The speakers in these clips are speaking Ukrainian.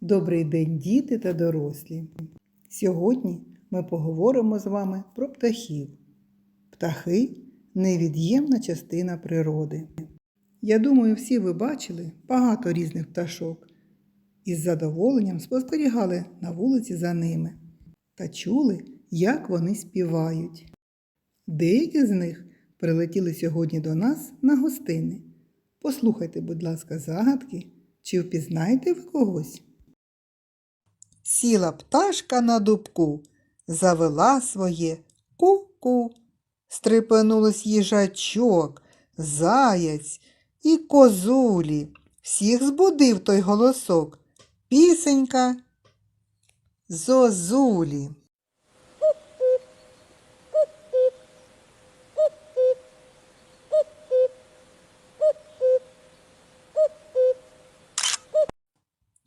Добрий день, діти та дорослі! Сьогодні ми поговоримо з вами про птахів. Птахи невід'ємна частина природи. Я думаю, всі ви бачили багато різних пташок і з задоволенням спостерігали на вулиці за ними та чули, як вони співають. Деякі з них прилетіли сьогодні до нас на гостини. Послухайте, будь ласка, загадки, чи впізнаєте ви когось? Сіла пташка на дубку, завела своє ку-ку. Стрепенулось їжачок, заяць і козулі. Всіх збудив той голосок. Пісенька зозулі.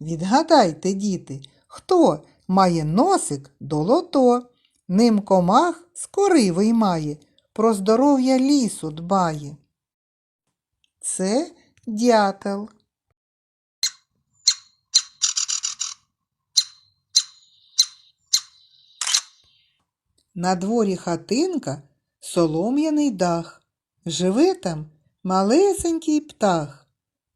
Відгадайте, діти, хто має носик долото, ним комах скори виймає, про здоров'я лісу дбає. Це дятел. На дворі хатинка солом'яний дах. Живе там малесенький птах.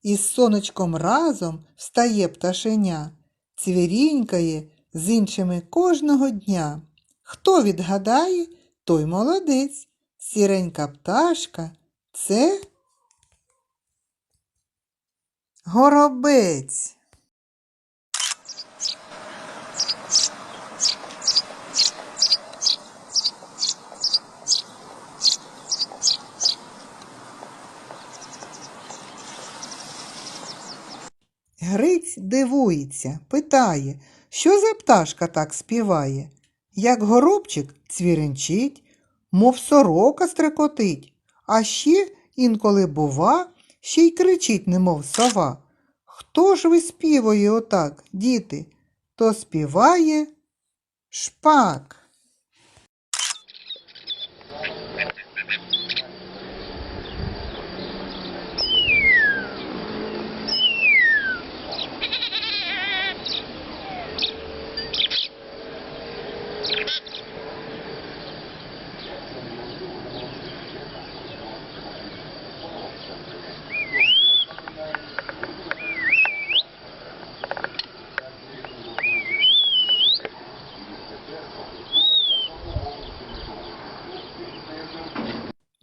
Із сонечком разом встає пташеня, цвірінькає з іншими кожного дня. Хто відгадає, той молодець. Сіренька пташка це горобець. Гриць дивується, питає, що за пташка так співає, як горобчик цвіренчить, мов сорока стрекотить, а ще інколи, бува, ще й кричить, немов сова. Хто ж виспівує отак, діти? То співає шпак.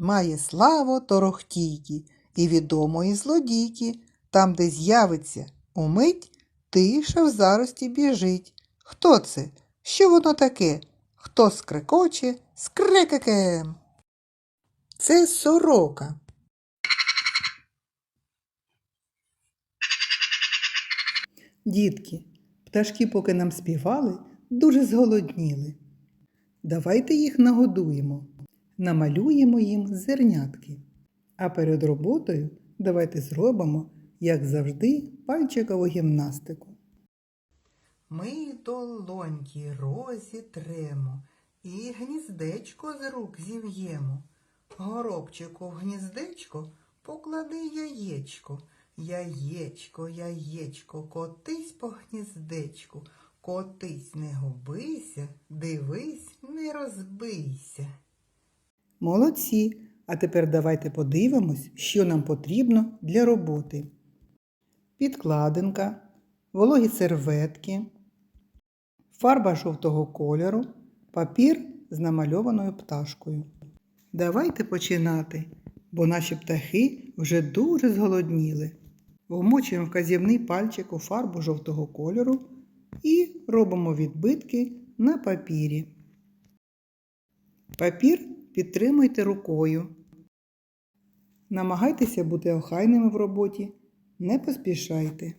Має славу торохтійки і відомої злодійки, там, де з'явиться умить, тиша в зарості біжить. Хто це? Що воно таке? Хто скрекоче скрекекем? Це сорока. Дітки, пташки, поки нам співали, дуже зголодніли. Давайте їх нагодуємо, намалюємо їм зернятки. А перед роботою давайте зробимо, як завжди, пальчикову гімнастику. Ми долоньки розітремо і гніздечко з рук зів'ємо. Горобчику в гніздечко поклади яєчко. Яєчко, яєчко, котись по гніздечку. Котись, не губися, дивись, не розбийся. Молодці! А тепер давайте подивимось, що нам потрібно для роботи. Підкладинка, вологі серветки, фарба жовтого кольору, папір з намальованою пташкою. Давайте починати, бо наші птахи вже дуже зголодніли. Вмочуємо вказівний пальчик у фарбу жовтого кольору і робимо відбитки на папірі. Папір підтримуйте рукою. Намагайтеся бути охайними в роботі, не поспішайте.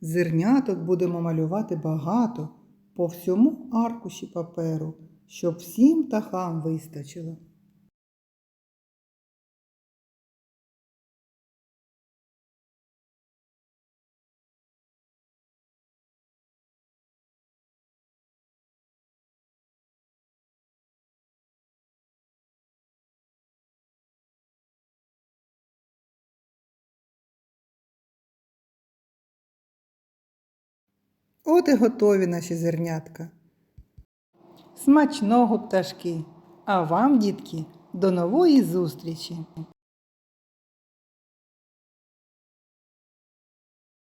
Зерняток будемо малювати багато по всьому аркуші паперу, щоб всім птахам вистачило. От і готові наші зернятка. Смачного пташки! А вам, дітки, до нової зустрічі!